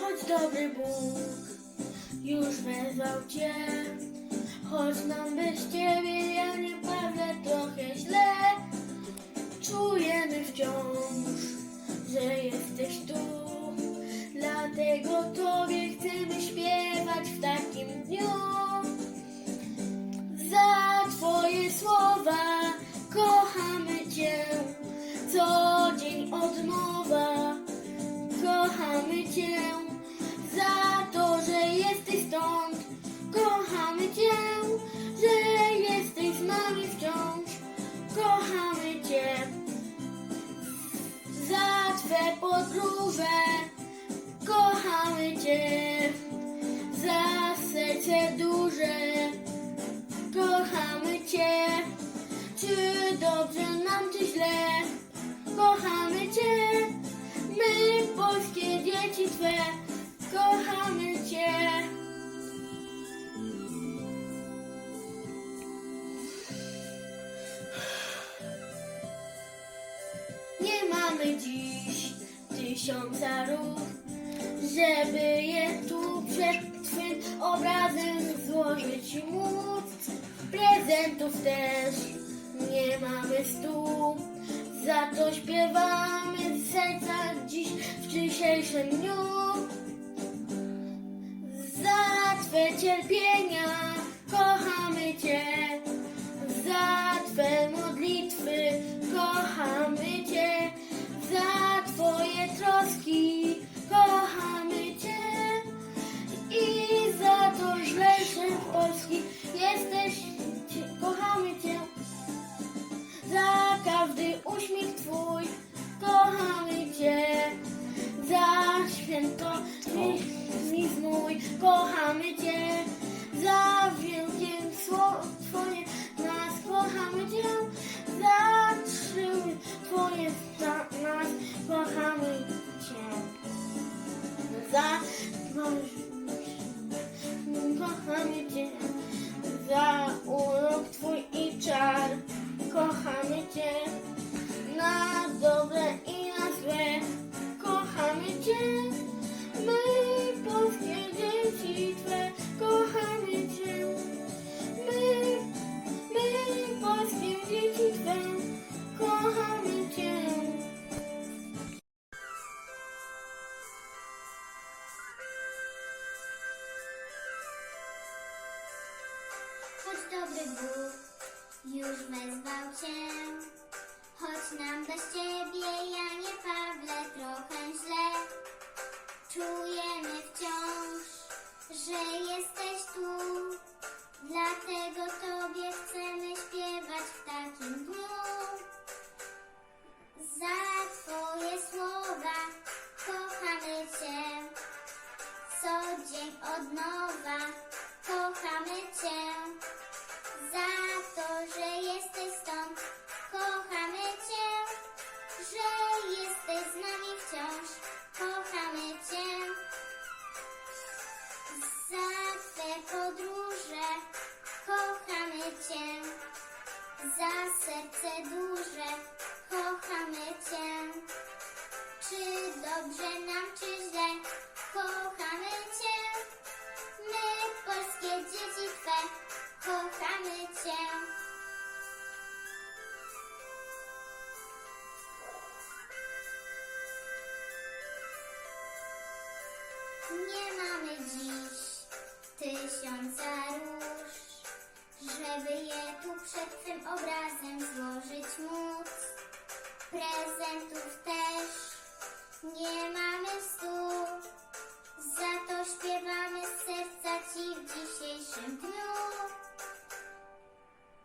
Choć dobry Bóg już wezwał Cię, choć nam bez Ciebie, ja nie trochę źle. Czujemy wciąż, że jesteś tu, dlatego Tobie chcemy śpiewać w takim dniu. Za Twoje słowa Kochamy Cię za to, że jesteś stąd. Kochamy Cię, że jesteś z nami wciąż. Kochamy Cię za Twe podróże. Kochamy Cię za serce duże. Kochamy Cię, czy dobrze nam, czy źle. Kochamy Cię, my polskie dzieci Twe. Kochamy Cię. Nie mamy dziś tysiąca róż, żeby je tu przed Twym obrazem złożyć móc. Prezentów też nie mamy stu, za to śpiewamy z serca dziś w dzisiejszym dniu. Za Twe cierpienia kochamy Cię, za Twe modlitwy kochamy Cię, za Twoje troski święto nic mój kochamy Cię. Za wielkie słowo Twoje nas kochamy Cię. Za trzy Twoje na, nas kochamy Cię. Za kochamy Cię. Za Nie mamy dziś tysiąca róż, żeby je tu przed Twym obrazem złożyć móc. Prezentów też nie mamy stu, za to śpiewamy z serca Ci w dzisiejszym dniu.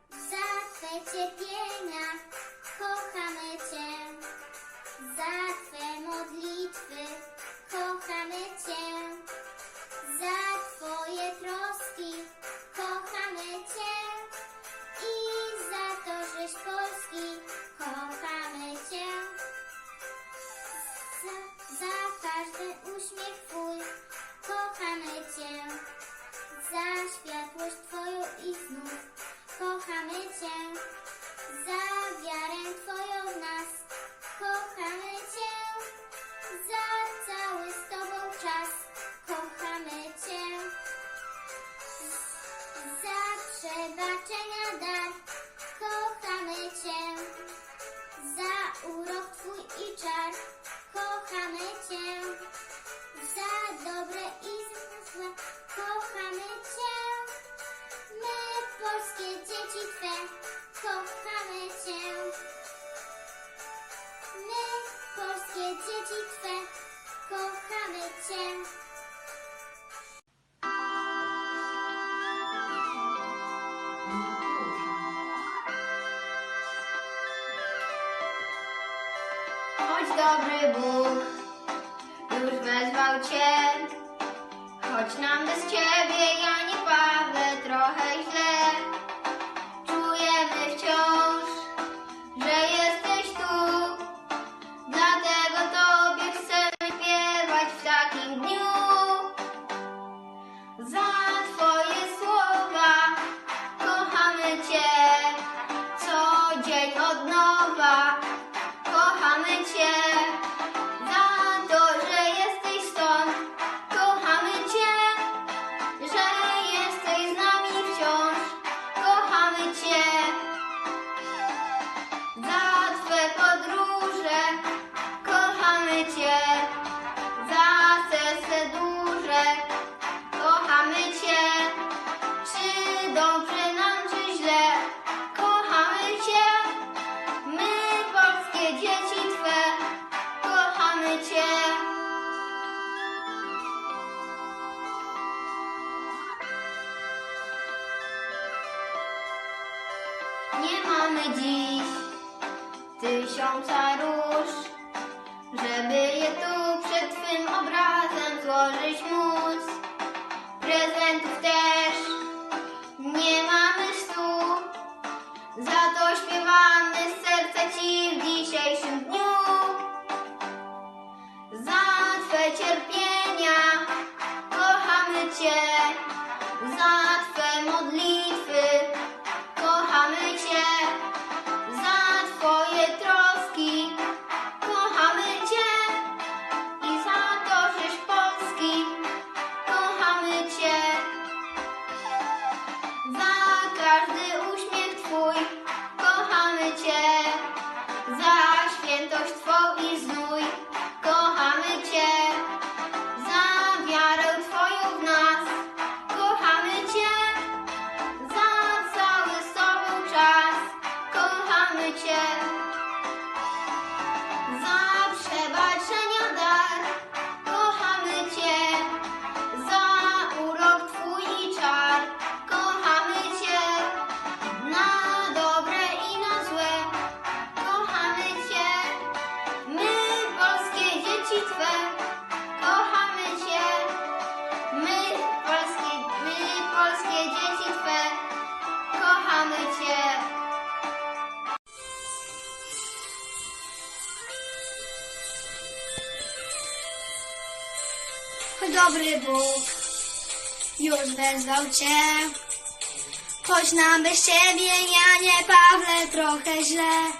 Za Twe cierpienia kochamy Cię, za Twe modlitwy kochamy Cię, za Twoje troski kochamy Cię i za to, żeś Polski kochamy Cię. Za, za każdy uśmiech Twój kochamy Cię, za światłość choć dobry Bóg już wezwał Cię. Choć nam bez Ciebie, Janie Pawle, trochę Cię. Za serce duże, kochamy Cię. Czy dobrze nam, czy źle, kochamy Cię. My, polskie dzieci Twe, kochamy Cię. Nie mamy dziś tysiąca róż, obrazem złożyć móc. Dobry Bóg już wezwał Cię. Choć nam bez Ciebie, ja nie Pawle, trochę źle.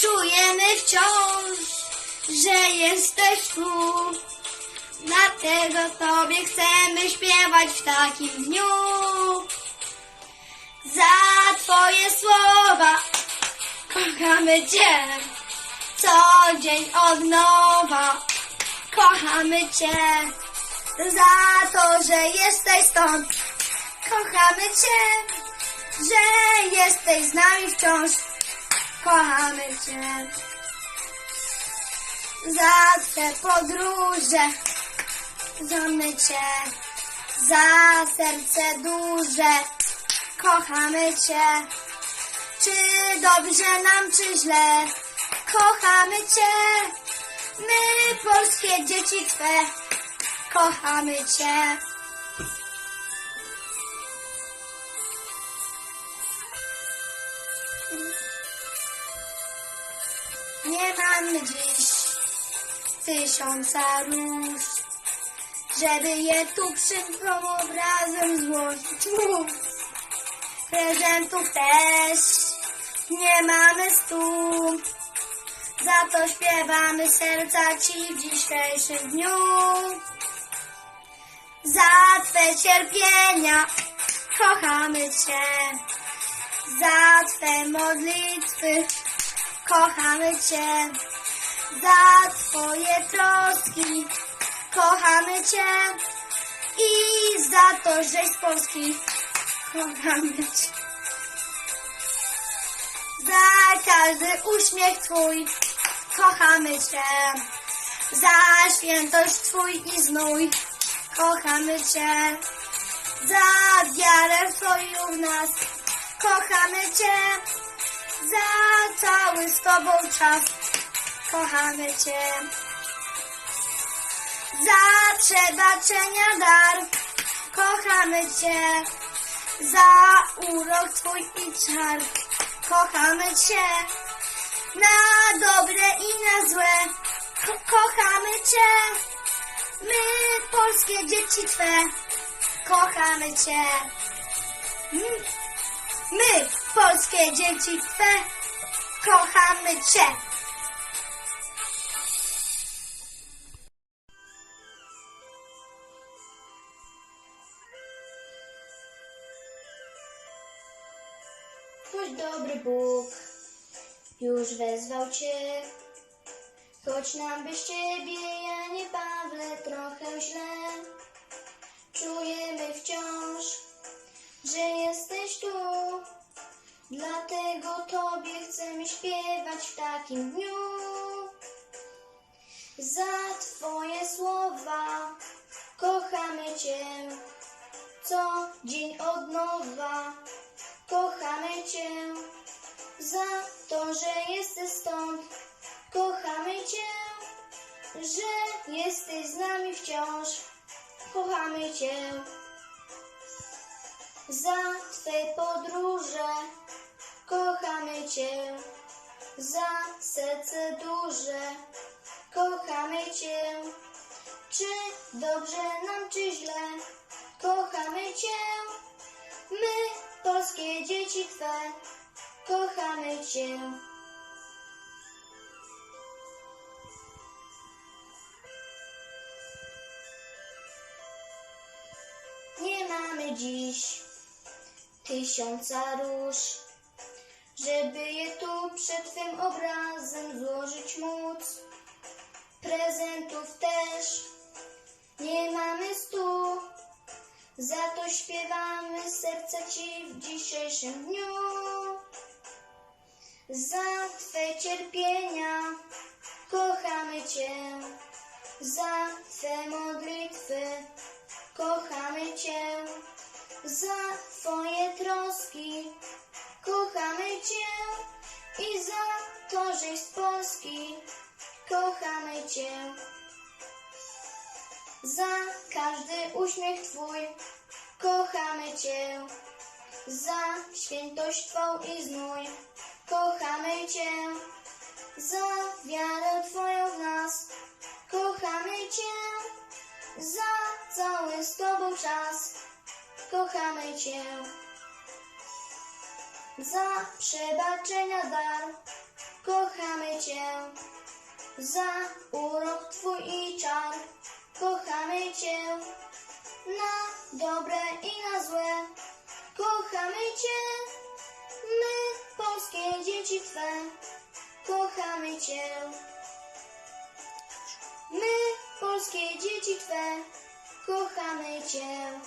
Czujemy wciąż, że jesteś tu. Dlatego Tobie chcemy śpiewać w takim dniu. Za Twoje słowa kochamy Cię. Co dzień od nowa kochamy Cię. Za to, że jesteś stąd. Kochamy Cię, że jesteś z nami wciąż. Kochamy Cię. Za Twe podróże. Kochamy Cię. Za serce duże. Kochamy Cię. Czy dobrze nam, czy źle? Kochamy Cię. My, polskie dzieci Twe, kochamy Cię. Nie mamy dziś tysiąca róż, żeby je tu przed Tobą obrazem złożyć. Mów. Prezentów też nie mamy stu. Za to śpiewamy serca Ci w dzisiejszym dniu. Za Twe cierpienia kochamy Cię. Za Twe modlitwy kochamy Cię. Za Twoje troski kochamy Cię. I za to, żeś z Polski kochamy Cię. Za każdy uśmiech Twój kochamy Cię. Za świętość Twój i znój kochamy Cię. Za wiarę Twoją w nas kochamy Cię. Za cały z Tobą czas kochamy Cię. Za przebaczenia dar, kochamy Cię. Za urok Twój i czar, kochamy Cię. Na dobre i na złe, ko- kochamy Cię. My, polskie dzieci Twe, kochamy Cię. Mm. My, polskie dzieci Twe, kochamy Cię. Dobry Bóg już wezwał Cię, choć nam bez Ciebie, Janie Pawle, trochę źle. Czujemy wciąż, że jesteś tu, dlatego Tobie chcemy śpiewać w takim dniu. Za Twoje słowa kochamy Cię, co dzień od nowa. Kochamy Cię za to, że jesteś stąd. Kochamy Cię, że jesteś z nami wciąż. Kochamy Cię za Twe podróże. Kochamy Cię za serce duże. Kochamy Cię, czy dobrze nam, czy źle. Kochamy Cię. My, polskie dzieci Twe, kochamy Cię. Nie mamy dziś tysiąca róż, żeby je tu przed Twym obrazem złożyć móc. Prezentów też nie mamy stu. Za to śpiewamy serce Ci w dzisiejszym dniu. Za Twe cierpienia kochamy Cię. Za Twe modlitwy kochamy Cię. Za Twoje troski kochamy Cię. I za to, żeś z Polski kochamy Cię. Za każdy uśmiech Twój kochamy Cię. Za świętość Twą i znój kochamy Cię. Za wiarę Twoją w nas kochamy Cię. Za cały z Tobą czas kochamy Cię. Za przebaczenia dar kochamy Cię. Za urok Twój i czar kochamy Cię. Na dobre i na złe kochamy Cię. My, Twe, kochamy Cię. My, polskie dzieci Twe, kochamy Cię.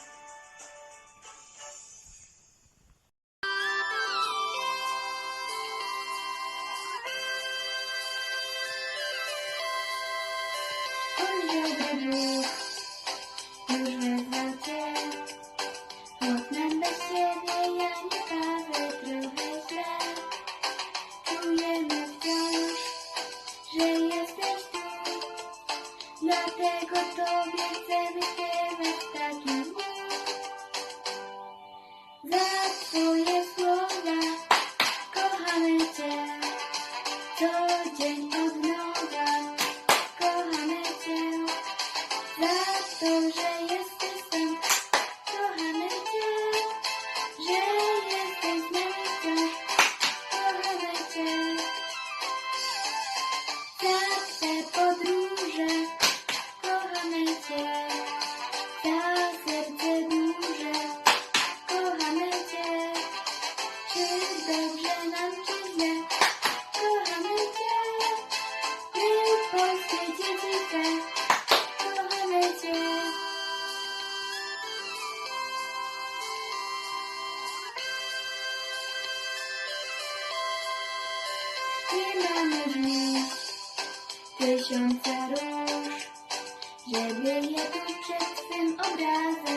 Twym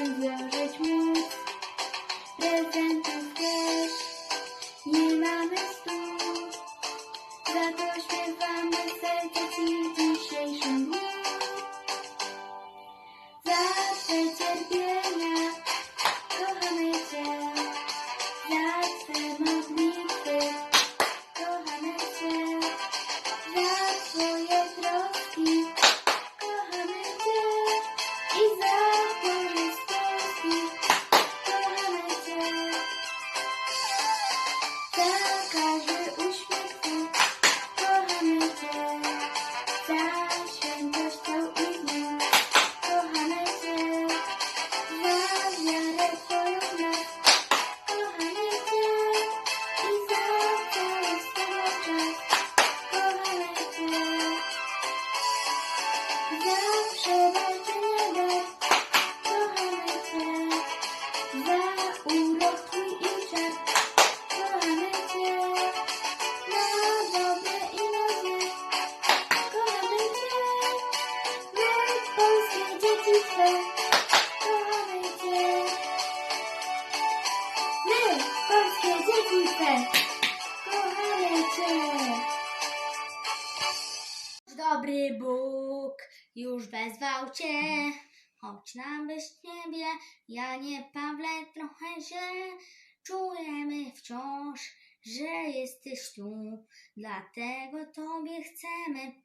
źle. Czujemy wciąż, że jesteś tu, dlatego Tobie chcemy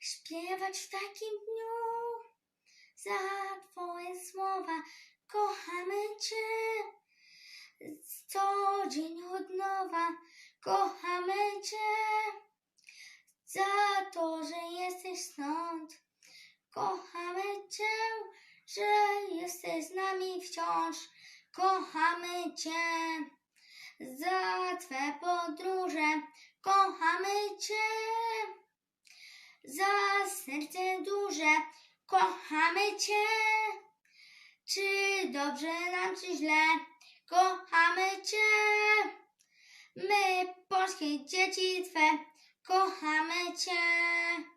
śpiewać w takim dniu. Za Twoje słowa kochamy Cię, co dzień od nowa kochamy Cię. Za to, że jesteś stąd, kochamy Cię, że jesteś z nami wciąż, kochamy Cię. Za Twe podróże, kochamy Cię. Za serce duże, kochamy Cię. Czy dobrze nam, czy źle, kochamy Cię. My, polskie dzieci Twe, kochamy Cię.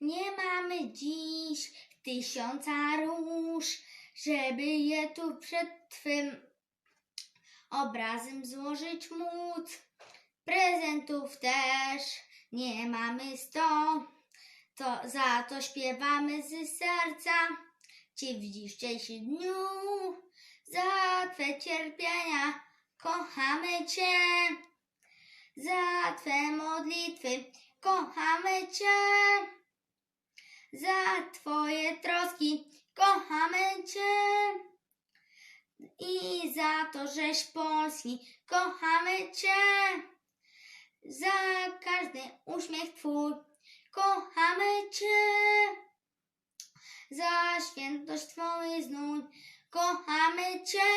Nie mamy dziś tysiąca róż, żeby je tu przed Twym obrazem złożyć móc. Prezentów też nie mamy sto, to za to śpiewamy z serca Ci w dzisiejszym dniu. Za Twe cierpienia kochamy Cię, za Twe modlitwy kochamy Cię. Za Twoje troski kochamy Cię i za to, żeś Polski kochamy Cię. Za każdy uśmiech Twój kochamy Cię. Za świętość Twoich znój kochamy Cię.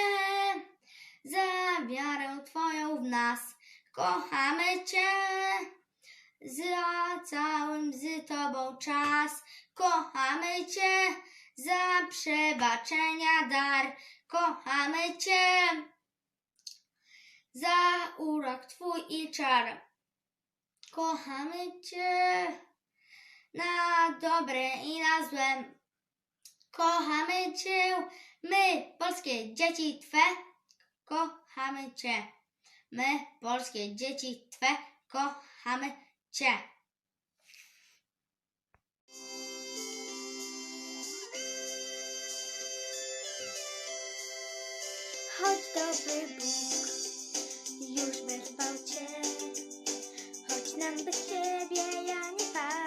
Za wiarę Twoją w nas kochamy Cię. Za całym z Tobą czas. Kochamy Cię, za przebaczenia dar. Kochamy Cię, za urok Twój i czar. Kochamy Cię, na dobre i na złe. Kochamy Cię, my, polskie dzieci Twe, kochamy Cię, my, polskie dzieci Twe, kochamy Cię. Choć dobry Bóg już wezwał Cię, choć nam bez Ciebie, ja nie Paweł,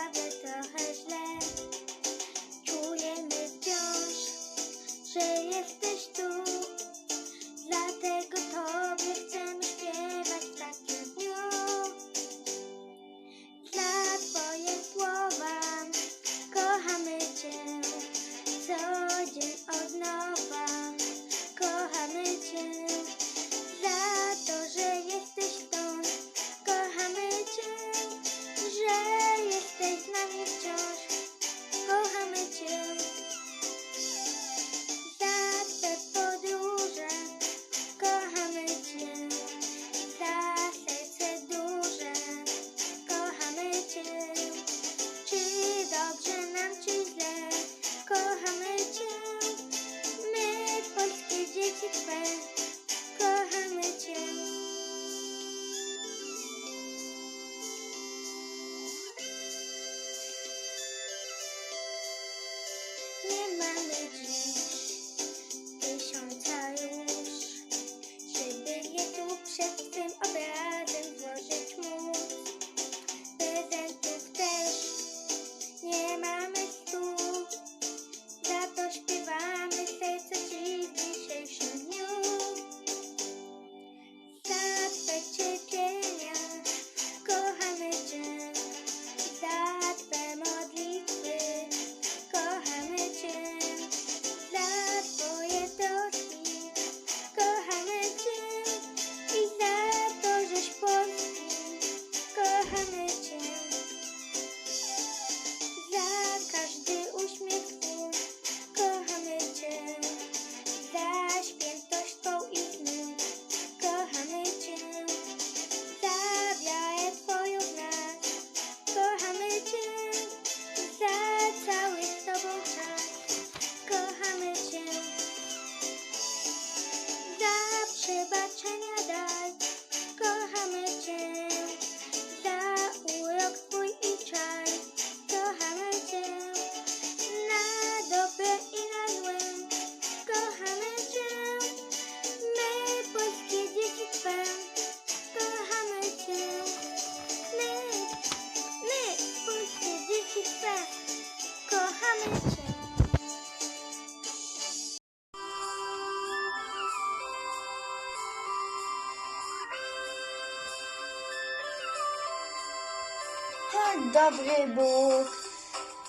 dobry Bóg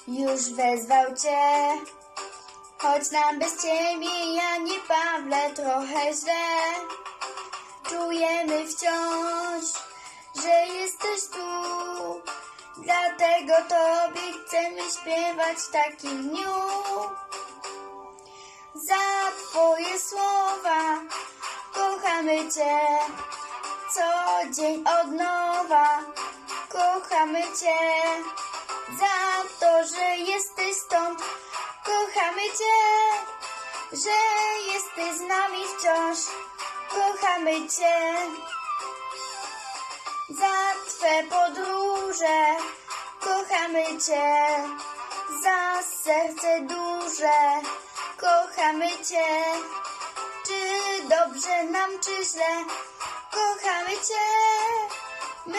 już wezwał Cię, choć nam bez Ciebie, Janie Pawle, trochę źle. Czujemy wciąż, że jesteś tu, dlatego Tobie chcemy śpiewać w takim dniu. Za Twoje słowa kochamy Cię, co dzień od nowa kochamy Cię. Za to, że jesteś stąd, kochamy Cię, że jesteś z nami wciąż, kochamy Cię. Za Twe podróże, kochamy Cię, za serce duże, kochamy Cię. Czy dobrze nam, czy źle, kochamy Cię. My,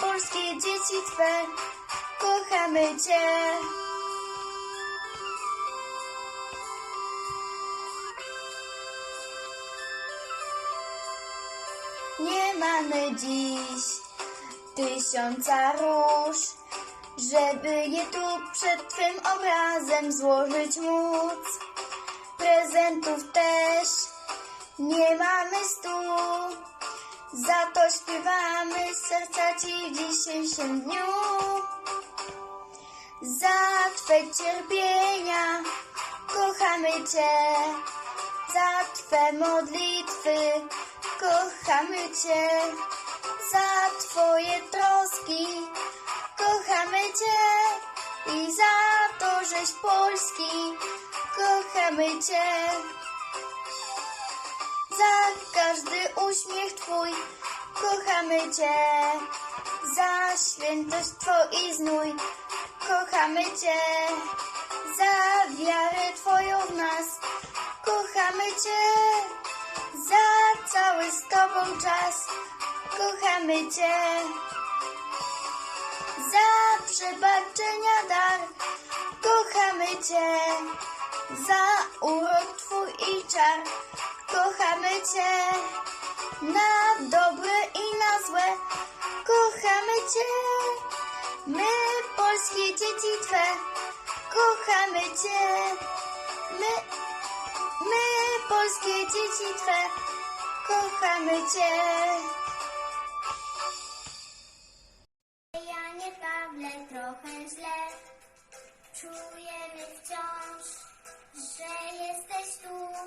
polskie dzieci Twe, kochamy Cię. Nie mamy dziś tysiąca róż, żeby je tu przed Twym obrazem złożyć móc. Prezentów też nie mamy stu, za to śpiewamy serca Ci w dzisiejszym dniu. Za Twe cierpienia kochamy Cię, za Twe modlitwy kochamy Cię, za Twoje troski kochamy Cię i za to, żeś Polski kochamy Cię. Za każdy uśmiech Twój kochamy Cię, za świętość Twą i znój kochamy Cię, za wiarę Twoją w nas kochamy Cię, za cały z Tobą czas kochamy Cię, za przebaczenia dar kochamy Cię, za urok Twój i czar kochamy Cię, na dobre i na złe kochamy Cię. My, polskie dzieci Twe, kochamy Cię. My, my, polskie dzieci Twe, kochamy Cię. Janie Pawle, trochę źle Czujemy wciąż, że jesteś tu